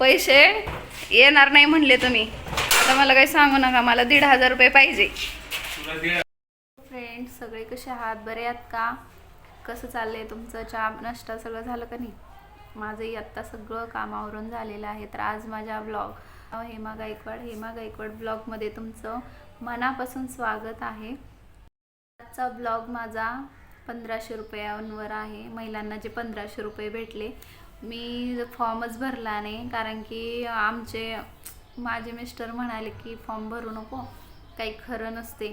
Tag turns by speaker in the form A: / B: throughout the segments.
A: पैसे येणार नाही म्हणले तुम्ही. आता मला काही सांगू नका मला दीड हजार रुपये पाहिजे. फ्रेंड्स सगळे कसे आहात? बरे आहात का? कसं चाललंय तुमचं? चहा नाश्ता सगळं झालं का नाही? माझंही आत्ता सगळं कामावरून झालेलं आहे तर आज माझ्या ब्लॉग हेमा गायकवाड हेमा गायकवाड ब्लॉगमध्ये तुमचं मनापासून स्वागत आहे. आजचा ब्लॉग माझा पंधराशे रुपयांवर आहे. महिलांना जे पंधराशे रुपये भेटले मी फॉर्मच भरला नाही कारण की आमचे माझे मिस्टर म्हणाले की फॉर्म भरू नको काही खरं नसते.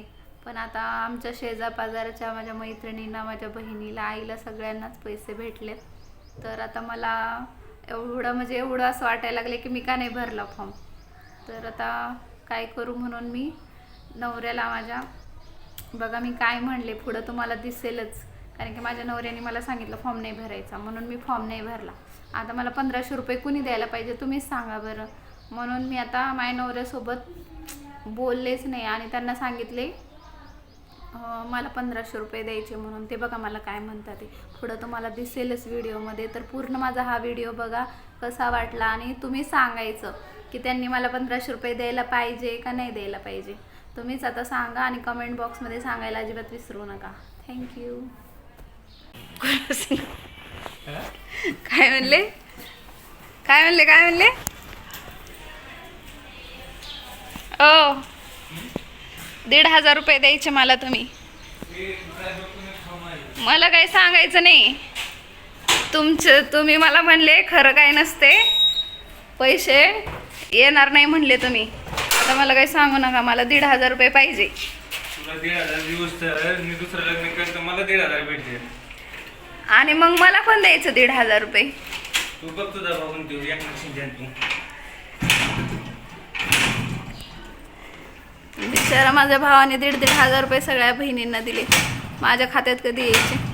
A: पण आता आमच्या शेजापाजाराच्या माझ्या मैत्रिणींना माझ्या बहिणीला आईला सगळ्यांनाच पैसे भेटलेत तर आता मला एवढं म्हणजे एवढं असं वाटायला लागले की मी का नाही भरला फॉर्म. तर आता काय करू म्हणून मी नवऱ्याला माझ्या बघा मी काय म्हणले पुढं तुम्हाला दिसेलच. कारण की माझ्या नवऱ्याने मला सांगितलं फॉर्म नाही भरायचा. म्हणून मी फॉर्म नाही भरला. आता मला पंधराशे रुपये कुणी द्यायला पाहिजे तुम्हीच सांगा बरं. म्हणून मी आता माझ्या नवऱ्यासोबत बोललेच नाही आणि त्यांना सांगितले मला पंधराशे रुपये द्यायचे म्हणून. ते बघा मला काय म्हणतात ते. पुढं तुम्हाला दिसेलच व्हिडिओमध्ये तर पूर्ण माझा हा व्हिडिओ बघा कसा वाटला आणि तुम्ही सांगायचं की त्यांनी मला पंधराशे रुपये द्यायला पाहिजे का नाही द्यायला पाहिजे. तुम्हीच आता सांगा आणि कमेंट बॉक्समध्ये सांगायला अजिबात विसरू नका. थँक्यू काय म्हणले? काय म्हणले काय म्हणले? ओ. दीड हजार रुपये द्यायचे मला तुम्ही. मला काही सांगायचं नाही. तुमचं तुम्ही मला म्हणले खरं काय नसते. पैसे येणार नाही म्हणले तुम्ही. आता मला काही सांगू नका मला दीड हजार रुपये पाहिजे.
B: तुला दीड हजार दिवस तर मी दुसरं लग्न करतो मला दीड हजार भेटले.
A: आणि मग मला पण द्यायचं दीड हजार रुपये. बिचारा माझ्या भावाने दीड दीड हजार रुपये सगळ्या बहिणींना दिले. माझ्या खात्यात कधी यायचे?